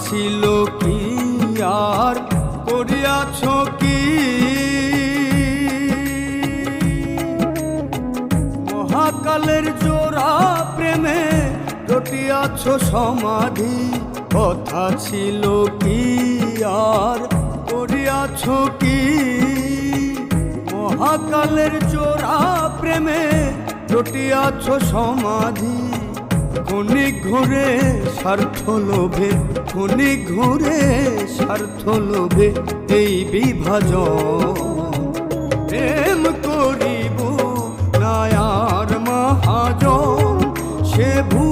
ছিল কি আর করিয়াছ কি? মহাকালের জোড়া প্রেমে রটিয়াছ সমাধি, কথা ছিল কি আর করিয়াছ কি? মহাকালের জোড়া প্রেমে রটিয়াছ সমাধি ক্ষণিক ঘুরে স্বার্থ লোভে ক্ষণিক ঘুরে স্বার্থ লোভে, এই বিভাজ প্রেম করিব নায়ার মহাজন, সে ভুলেরই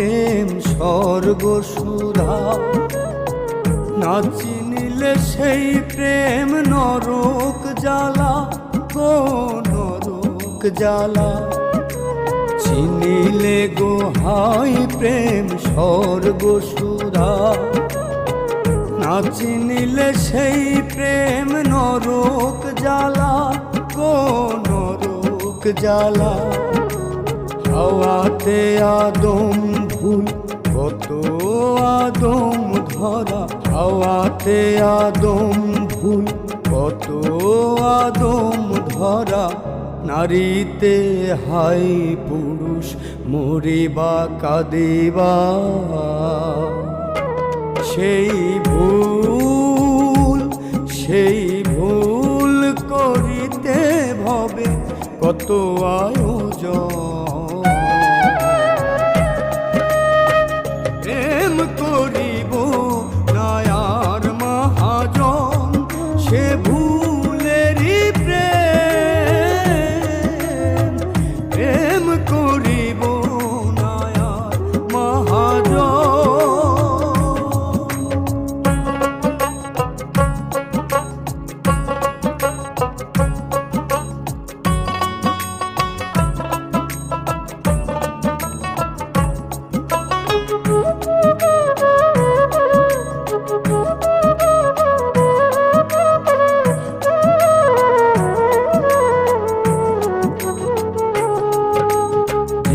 প্রেম স্বর্গ সুধা। না চিনিলে সেই প্রেম নরক জ্বালা, গো নরক জ্বালা। চিনিলে গোহাই প্রেম স্বর্গ সুধা। না চিনিলে সেই প্রেম নরক জ্বালা, গো নরক জ্বালা। হাওয়াতে আদম ভুল কত আদম ধরা, হাওয়াতে আদম ভুল। কত আদম ধরা, নারীতে হাই পুরুষ মরিবা কাঁদিবা সেই ভুল সেই ভুল করিতে ভবে কত আয়োজন প্রেম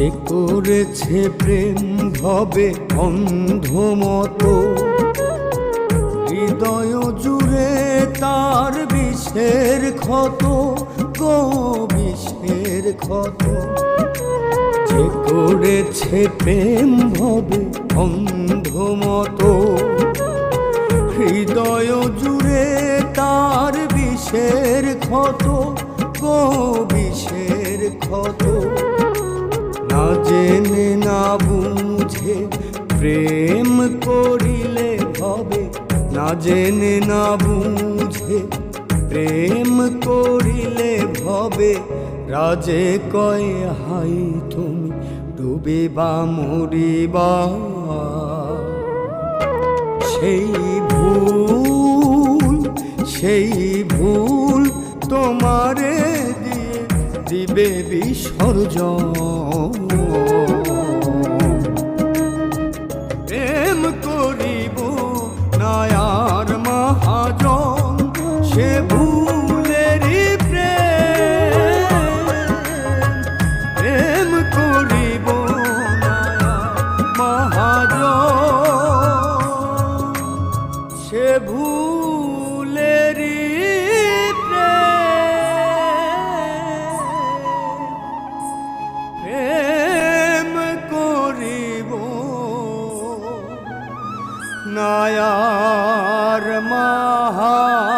যে করেছে প্রেম ভবে অন্ধ মতো হৃদয় জুড়ে তার বিষের ক্ষত, গো বিষের ক্ষত। যে করেছে প্রেম ভবে অন্ধ মতো হৃদয় জুড়ে তার বিষের ক্ষত, গো বিষের ক্ষত। জেনে না বুঝে প্রেম করিলে হবে। না জেনে না বুঝে প্রেম করিলে ভবে রাজে কয়, হাই তুমি ডুবিবা মরিবা। সেই ভুল সেই ভুল তোমারে দিবে বিসর্জন। নায়ার মহা